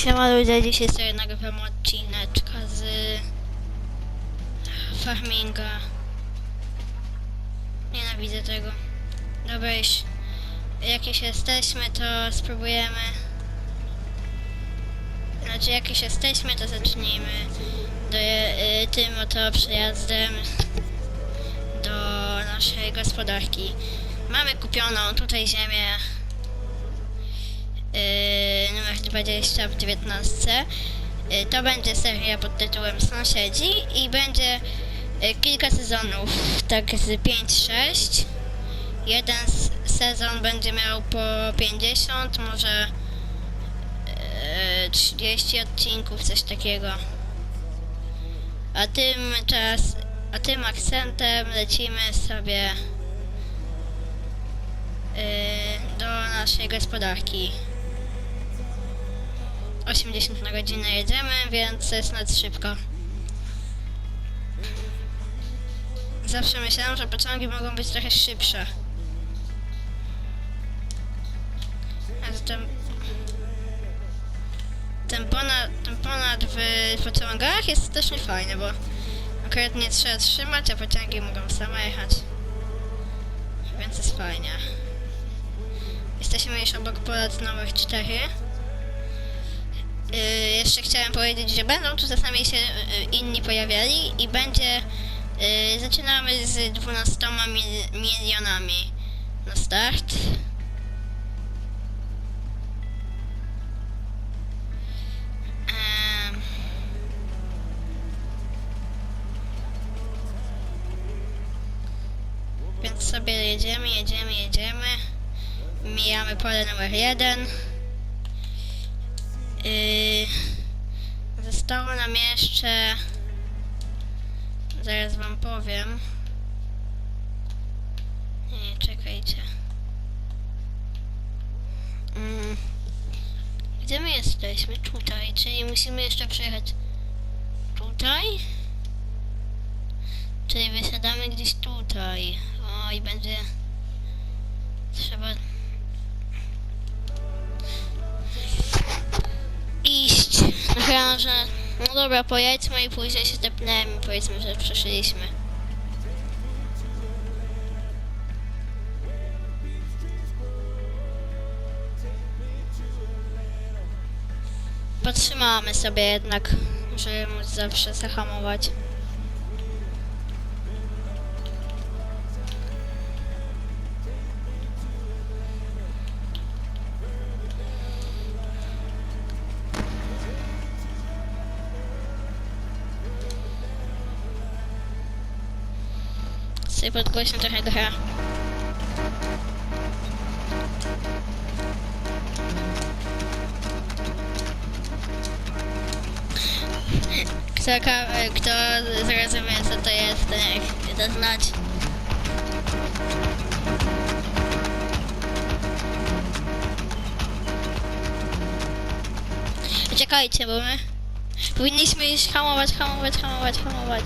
Siema ludzie, dzisiaj sobie nagrywam odcineczka z farminga. Nienawidzę tego. Dobra, już jesteśmy, to spróbujemy. Znaczy, jak już jesteśmy, to zacznijmy do, y, tym oto przejazdem do naszej gospodarki. Mamy kupioną tutaj ziemię yy, numer 20 w 19. Yy, to będzie seria pod tytułem Sąsiedzi i będzie yy, kilka sezonów, tak z 5-6. Jeden sezon będzie miał po 50, może yy, 30 odcinków, coś takiego. A tym czas, a tym akcentem lecimy sobie do naszej gospodarki. 80 na godzinę jedziemy, więc jest nad szybko. Zawsze myślałam, że pociągi mogą być trochę szybsze. A zatem ten ponad, ten ponad w pociągach jest też nie fajny, bo akurat nie trzeba trzymać, a pociągi mogą same jechać. Więc jest fajnie. Jesteśmy już obok pola numer 4. Yy, jeszcze chciałem powiedzieć, że będą tu czasami się yy, inni pojawiali i będzie. Yy, zaczynamy z 12 mil milionami na start. Em. Więc sobie jedziemy, jedziemy, jedziemy. Mijamy pole numer 1. Zostało nam jeszcze. Zaraz wam powiem. Nie, czekajcie. Mm. Gdzie my jesteśmy? Tutaj, czyli musimy jeszcze przejechać tutaj. Czyli wysiadamy gdzieś tutaj. Oj, będzie trzeba Chyba, że... No dobra, pojedźmy i później się tepnemy. Powiedzmy, że przeszliśmy. Potrzymamy sobie jednak, żeby móc zawsze zahamować. Podgłośnię trochę grę. Kto, kto zrozumie co to jest, to znać. Czekajcie, bo my powinniśmy już hamować, hamować, hamować, hamować.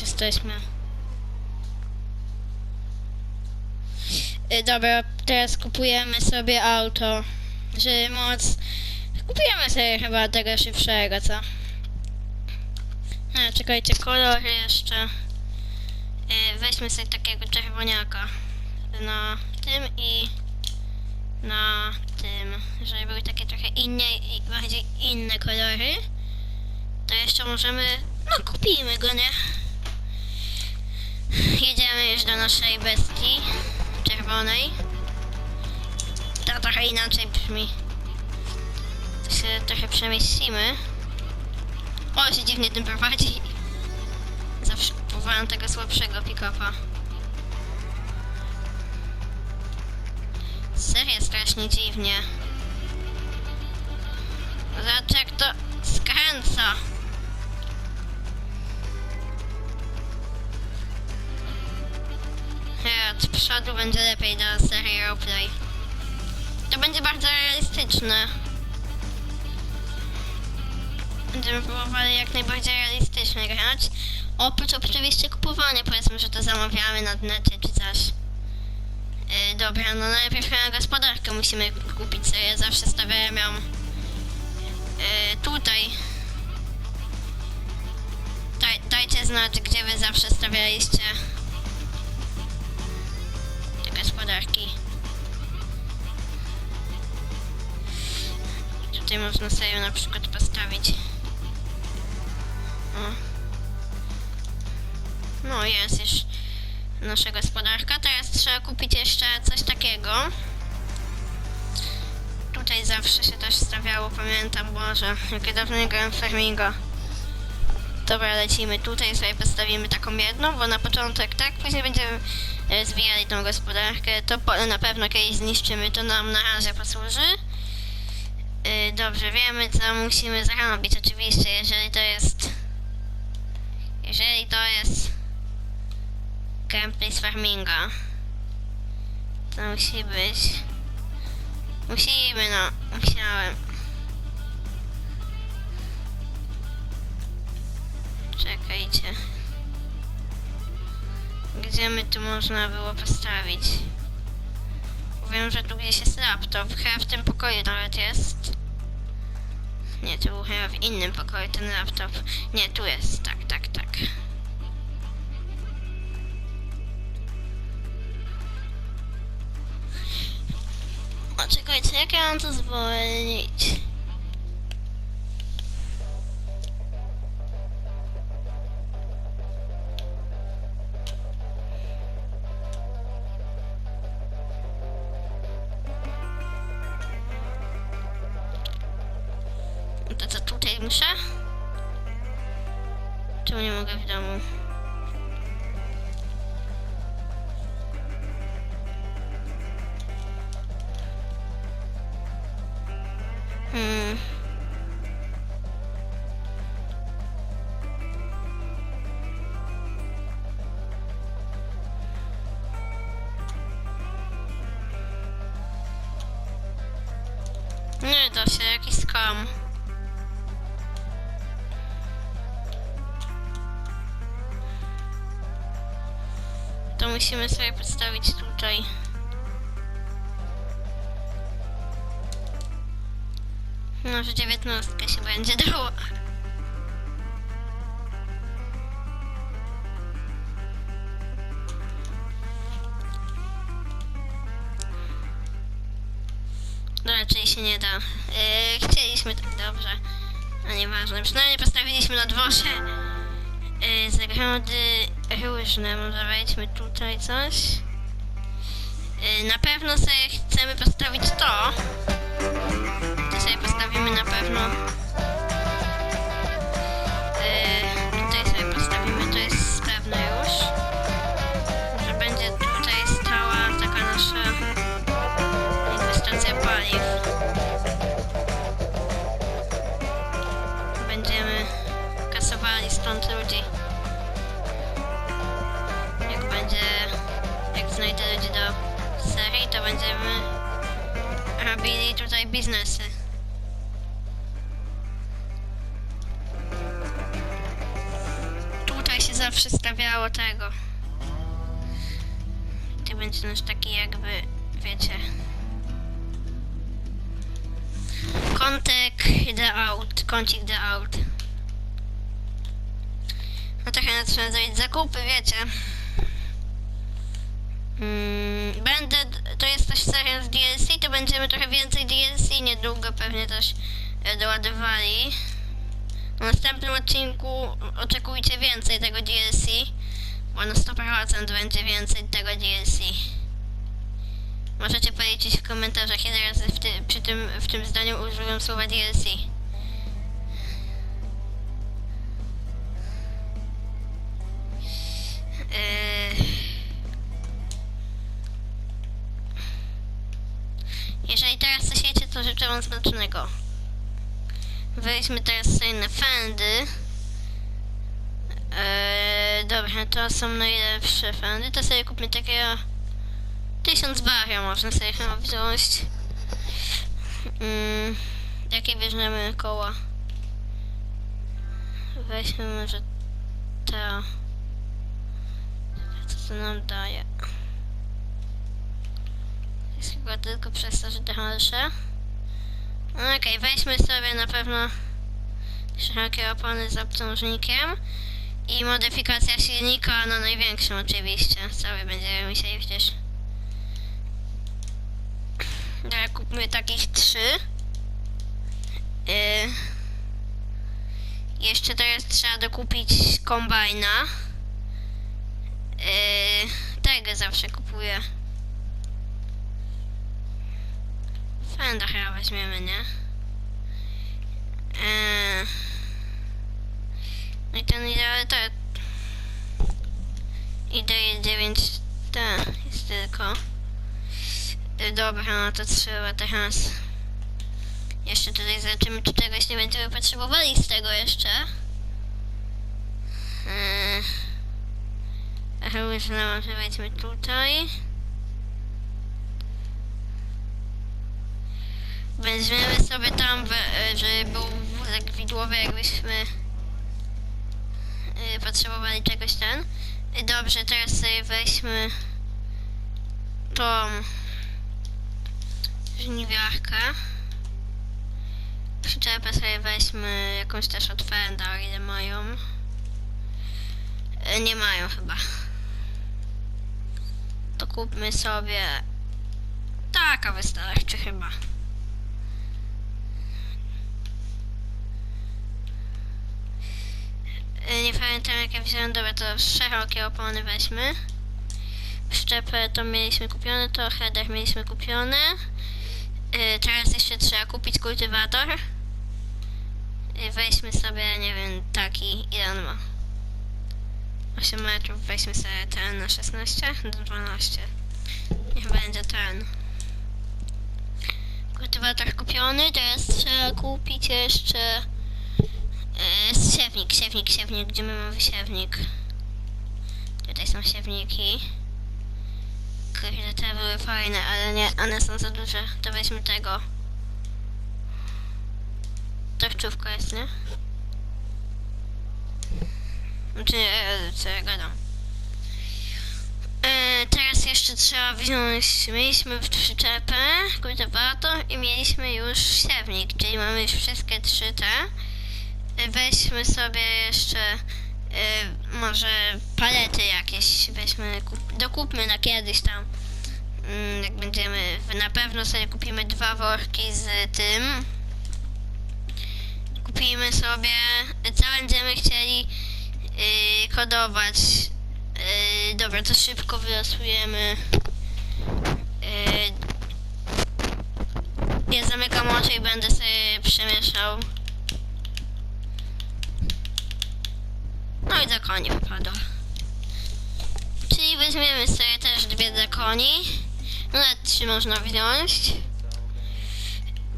Już jesteśmy. Y, Dobra, teraz kupujemy sobie auto, żeby móc... Kupujemy sobie chyba tego szybszego, co? A, czekajcie, kolory jeszcze. Y, Weźmy sobie takiego czerwoniaka na tym i na tym, żeby były takie trochę inne i bardziej inne kolory. To jeszcze możemy... No kupimy go, nie? Jedziemy już do naszej bestii czerwonej. To trochę inaczej brzmi. To się trochę przemieścimy. O, się dziwnie tym prowadzi. Zawsze próbowałem tego słabszego pick-upa. strasznie dziwnie. Zobacz jak to skręca. Od przodu będzie lepiej do serii roleplay. To będzie bardzo realistyczne. Będziemy próbowali jak najbardziej realistycznie grać. Oprócz oczywiście kupowania, powiedzmy, że to zamawiamy na necie czy coś. Yy, dobra, no najpierw chyba gospodarkę musimy kupić, ja zawsze stawiałem ją yy, tutaj. Daj, dajcie znać, gdzie wy zawsze stawialiście gospodarki. Tutaj można sobie na przykład postawić. O. No jest już nasza gospodarka. Teraz trzeba kupić jeszcze coś takiego. Tutaj zawsze się też stawiało, pamiętam, Boże, jakie dawno nie grałem w farminga. Dobra, lecimy. Tutaj sobie postawimy taką jedną, bo na początek tak, później będziemy e, zwijali tą gospodarkę. To pole na pewno kiedyś zniszczymy, to nam na razie posłuży. Y, Dobrze, wiemy co musimy zrobić. Oczywiście, jeżeli to jest. Jeżeli to jest. Gameplay z farminga. To musi być. Musimy, no. Musiałem. Czekajcie. Gdzie my tu można było postawić? Wiem, że tu gdzieś jest laptop. Chyba w tym pokoju nawet jest. Nie, tu był chyba w innym pokoju ten laptop. Nie, tu jest. Tak, tak, tak. O, czekajcie, jak ja mam to zwolnić? Muszę? Czemu nie mogę w domu? Musimy sobie przedstawić tutaj. Może dziewiętnastkę się będzie dało. No raczej się nie da. Yy, chcieliśmy tak dobrze. No nieważne. Przynajmniej postawiliśmy na dworze. Yy, zagrody różne. Może wejdźmy tutaj coś. Yy, na pewno sobie chcemy postawić to. To sobie postawimy na pewno. Będziemy robili tutaj biznesy. Tutaj się zawsze stawiało tego. To będzie nasz taki jakby, wiecie, kątek the out, kącik the out. No trochę trzeba zrobić zakupy, wiecie. Mm, będę, to jest też seria z DLC, to będziemy trochę więcej DLC niedługo pewnie też e, doładowali. W następnym odcinku oczekujcie więcej tego DLC, bo na 100% będzie więcej tego DLC. Możecie powiedzieć w komentarzach, ile razy w, ty, przy tym, w tym zdaniu użyłem słowa DLC. Smacznego. Weźmy teraz sobie na fendy. Eee, dobra, to są najlepsze fendy. To sobie kupmy takiego... Tysiąc baria można sobie chyba wziąć. Mm, jakie bierzemy koła? Weźmy może to. Co to nam daje? Jest chyba tylko przez to, że droższe. No Okej, weźmy sobie na pewno szerokie opony z obciążnikiem i modyfikacja silnika na największą oczywiście. Cały będziemy musieli przecież. Dobra, kupmy takich trzy. Yy. Jeszcze teraz trzeba dokupić kombajna. Yy, tego zawsze kupuję. Fenda chyba weźmiemy, nie? Yy. No i ten idealny to... Idea 9 T jest tylko. Dobra, no to trzeba teraz... Jeszcze tutaj zobaczymy, czy czegoś nie będziemy potrzebowali z tego jeszcze. Aha, uznałam, że wejdźmy tutaj. Weźmiemy sobie tam, we- żeby był wózek widłowy, jakbyśmy yy, potrzebowali czegoś ten. Yy, Dobrze, teraz sobie weźmy tą żniwiarkę. Przyczepę sobie weźmy jakąś też od Fenda, ile mają. E, Nie mają chyba. To kupmy sobie... Taka wystarczy chyba. Nie pamiętam jak ja wziąłem, dobra to szerokie opony weźmy. Przyczepę to mieliśmy kupione, to header mieliśmy kupione. Y, teraz jeszcze trzeba kupić kultywator. Y, weźmy sobie, nie wiem, taki, ile on ma? 8 metrów, weźmy sobie ten na 16, do 12. Niech będzie ten. Kultywator kupiony, teraz trzeba kupić jeszcze y, siewnik, siewnik, siewnik, gdzie my mamy siewnik? Tutaj są siewniki. Kurde, te były fajne, ale nie, one są za duże. To weźmy tego. Torczówka jest, nie? Znaczy, e, co ja gadam. E, teraz jeszcze trzeba wziąć, mieliśmy przyczepę kultywator i mieliśmy już siewnik, czyli mamy już wszystkie trzy te. Weźmy sobie jeszcze e, może palety jakieś, weźmy, kup, dokupmy na kiedyś tam. Mm, Jak będziemy, na pewno sobie kupimy dwa worki z tym. Kupimy sobie, co będziemy chcieli yy, kodować. Yy, dobra, to szybko wylosujemy. Yy, ja zamykam oczy i będę sobie przemieszał. No i do koni wypada. Czyli weźmiemy sobie też dwie dla koni. Nawet trzy można wziąć.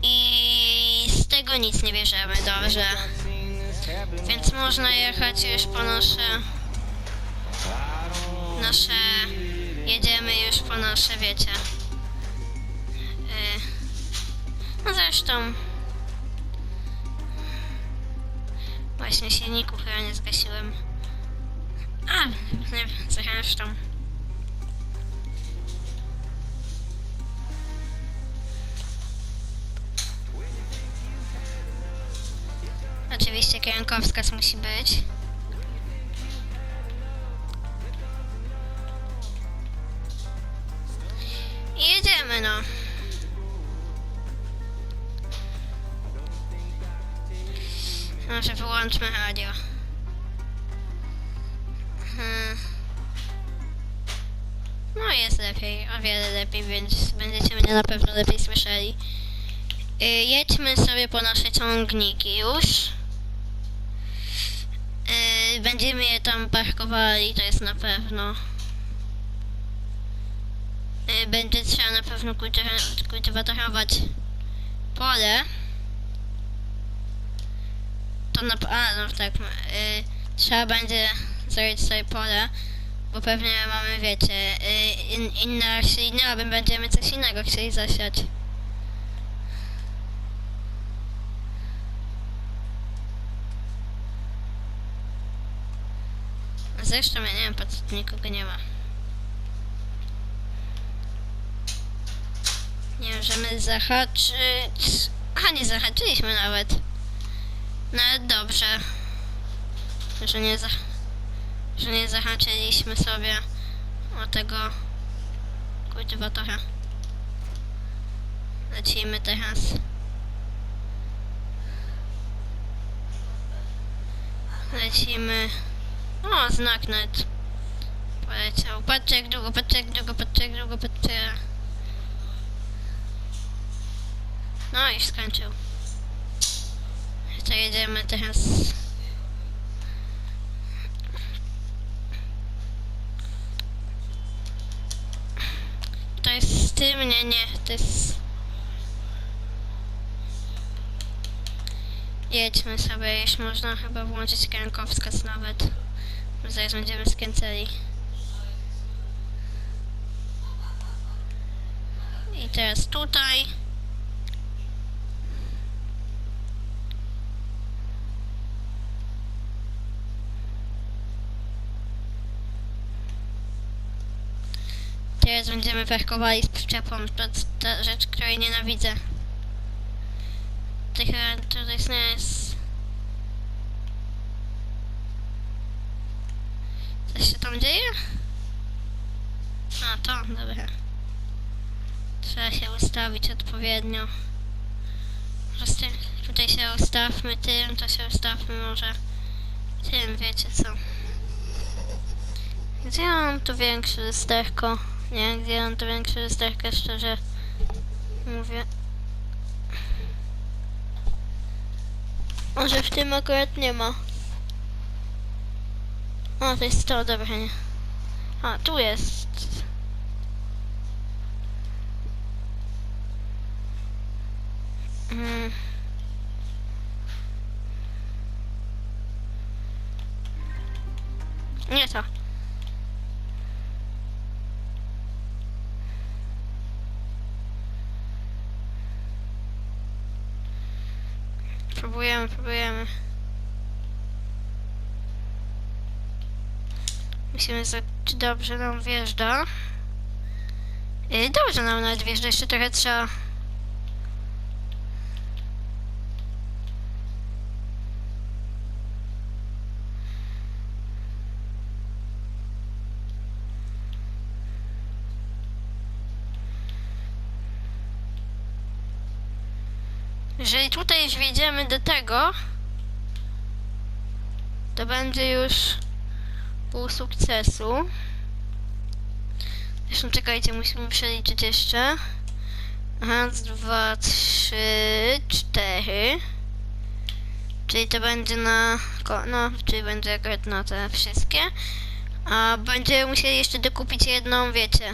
I z tego nic nie bierzemy, dobrze. Więc można jechać już po nasze... Nasze... Jedziemy już po nasze, wiecie. Yy, no zresztą... Właśnie silników chyba nie zgasiłem. A, nie, zresztą. Oczywiście kierunkowskaz musi być. Może wyłączmy radio. Hmm. No jest lepiej, o wiele lepiej, więc będziecie mnie na pewno lepiej słyszeli. Y, jedźmy sobie po nasze ciągniki już. Y, będziemy je tam parkowali, to jest na pewno. y, będzie trzeba na pewno kultywa- kultywatorować pole. To na... A, no tak. y, trzeba będzie zrobić sobie pole, bo pewnie mamy, wiecie, y, in, inne rośliny, będziemy coś innego chcieli zasiać. Zresztą ja nie wiem, po co nikogo nie ma. Nie możemy zahaczyć... A, nie zahaczyliśmy nawet. No dobrze. Że nie, za... że nie zahaczyliśmy sobie o tego kultywatora. Lecimy teraz. Lecimy. O, znak net. Poleciał. Patrzcie jak długo, patrzcie jak długo, patrzcie jak długo, patrzcie. No i skończył. To jedziemy teraz. To jest z tym, nie, nie, to jest... Jedźmy sobie, już można chyba włączyć kierunkowskaz nawet. Zaraz będziemy skręcali. I teraz tutaj. Teraz będziemy parkowali z przyczepą. To ta rzecz, której nienawidzę. Tych tutaj jest... Coś się tam dzieje? A, to, dobra. Trzeba się ustawić odpowiednio. Proste, tutaj się ustawmy tym, to się ustawmy może tym, wiecie co. Gdzie mam tu większe lusterko? Nie, gdzie ja mam tu większe lusterko, szczerze mówię. Może w tym akurat nie ma. O, to jest to, dobra, nie. A, tu jest. Zobaczyć, czy dobrze nam wjeżdża. Yy, dobrze nam nawet wjeżdża, jeszcze trochę trzeba... Jeżeli tutaj już wjedziemy do tego, to będzie już pół sukcesu. Zresztą czekajcie, musimy przeliczyć jeszcze. Raz, dwa, trzy, cztery. Czyli to będzie na... No, czyli będzie akurat na te wszystkie. A będziemy musieli jeszcze dokupić jedną, wiecie.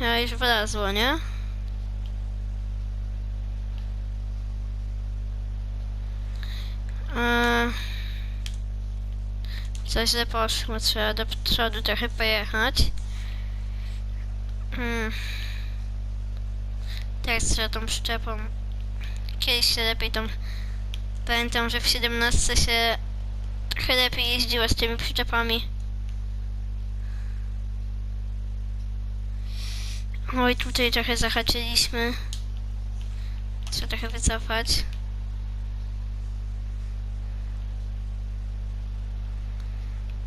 Ja już wlazło, nie? Eee, Coś źle poszło, trzeba do przodu trochę pojechać. Hmm. Teraz trzeba tą przyczepą. Kiedyś się lepiej tą... Pamiętam, że w 17 się trochę lepiej jeździło z tymi przyczepami. Oj, tutaj trochę zahaczyliśmy. Trzeba trochę wycofać.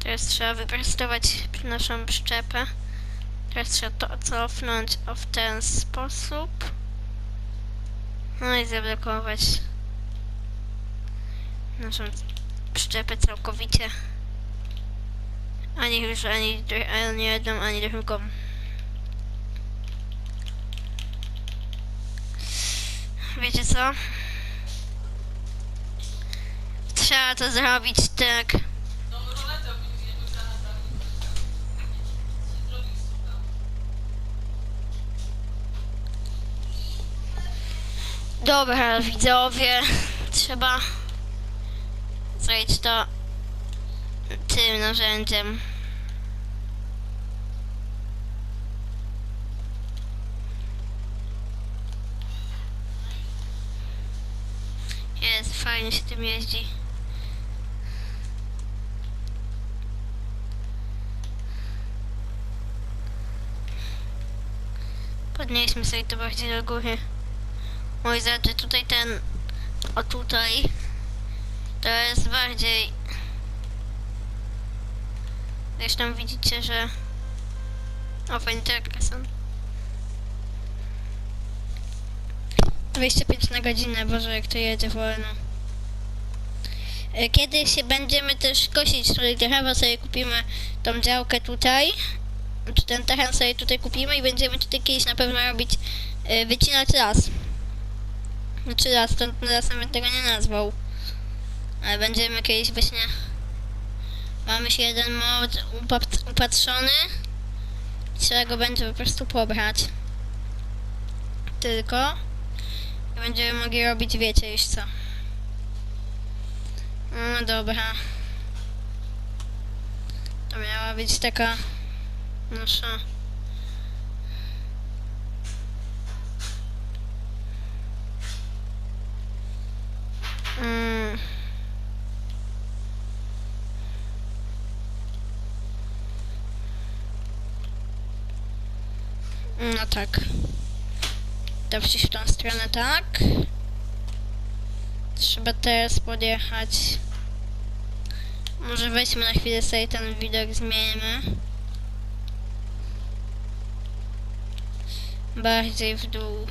Teraz trzeba wyprostować naszą przyczepę. Teraz trzeba to cofnąć o w ten sposób. No i zablokować naszą przyczepę całkowicie. Ani już ani, ani jedną, ani drugą. Wiecie co? Trzeba to zrobić tak. Dobra, widzowie, trzeba zrobić to tym narzędziem. Jest, fajnie się tym jeździ. Podnieśmy sobie to bardziej do góry. Moi drodzy, tutaj ten, o tutaj, to jest bardziej... Zresztą widzicie, że... O, wędrówka są. 25 na godzinę, Boże, jak to jedzie wolno. E, Kiedy się będziemy też kosić tutaj drzewa, sobie kupimy tą działkę tutaj, czy ten teren sobie tutaj kupimy i będziemy tutaj kiedyś na pewno robić, e, wycinać las. Znaczy las, to lasem bym tego nie nazwał. Ale będziemy kiedyś właśnie... Mamy się jeden mod upat- upatrzony. Trzeba go będzie po prostu pobrać. Tylko. I będziemy mogli robić, wiecie już co. No dobra. To miała być taka nasza... Mm. No tak. Przecież w tą stronę tak. Trzeba teraz podjechać. Może weźmy na chwilę sobie ten widok, zmienimy. Bardziej w dół.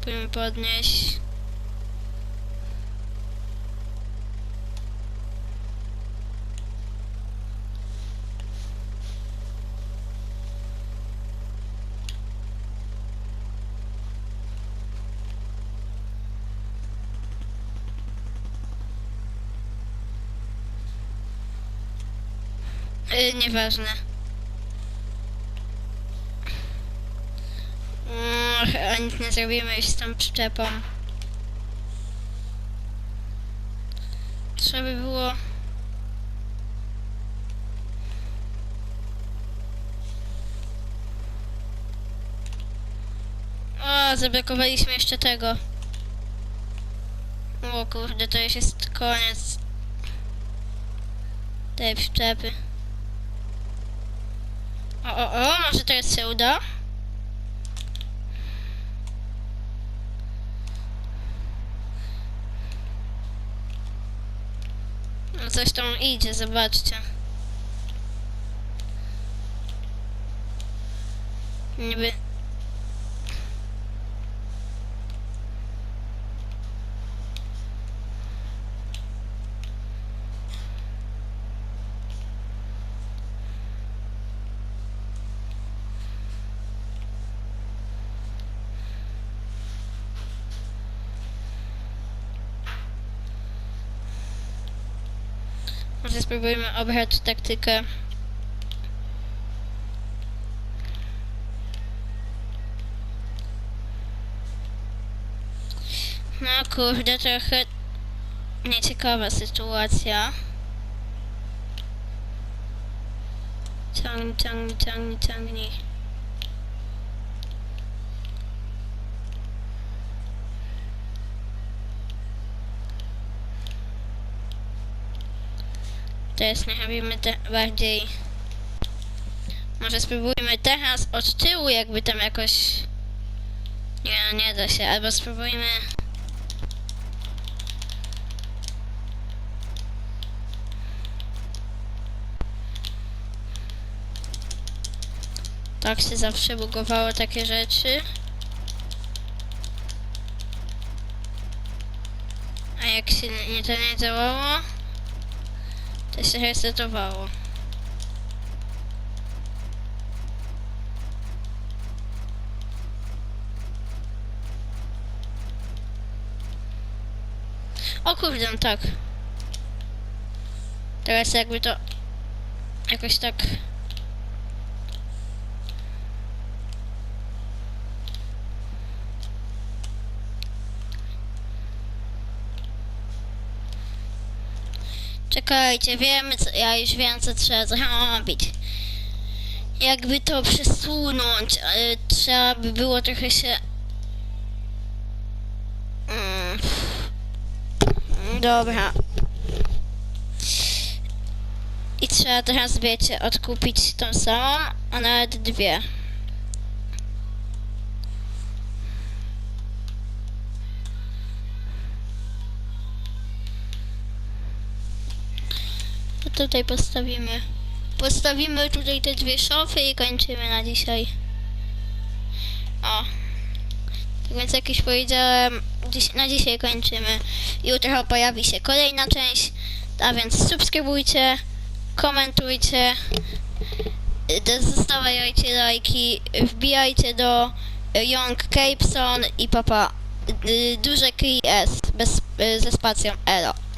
Próbujmy podnieść. Yy, nieważne. Nie zrobimy już z tą przyczepą. Trzeba by było... O, zablokowaliśmy jeszcze tego. O kurde, to już jest koniec tej przyczepy. O, o, o, może teraz się uda? Coś tam idzie, zobaczcie. Niby... Może spróbujmy obrać taktykę. No kurde, trochę nieciekawa sytuacja. Ciągnij, ciągnij, ciągnij, ciągnij. Nie robimy te bardziej. Może spróbujmy teraz od tyłu, jakby tam jakoś. Nie, nie da się. Albo spróbujmy. Tak się zawsze bugowało takie rzeczy. A jak się nie to nie działało, to się resetowało. O kurde, no tak. Teraz jakby to jakoś tak Czekajcie, wiemy co, ja już wiem co trzeba zrobić. Jakby to przesunąć, ale trzeba by było trochę się... Mm. Dobra. I trzeba teraz, wiecie, odkupić tą samą, a nawet dwie. Tutaj postawimy. Postawimy tutaj te dwie szafy i kończymy na dzisiaj. O. Tak więc jak już powiedziałem, dziś, na dzisiaj kończymy. Jutro pojawi się kolejna część. A więc subskrybujcie, komentujcie, y, zostawiajcie lajki, wbijajcie do Young Capeson i papa y, duże KS bez, y, ze spacją Elo.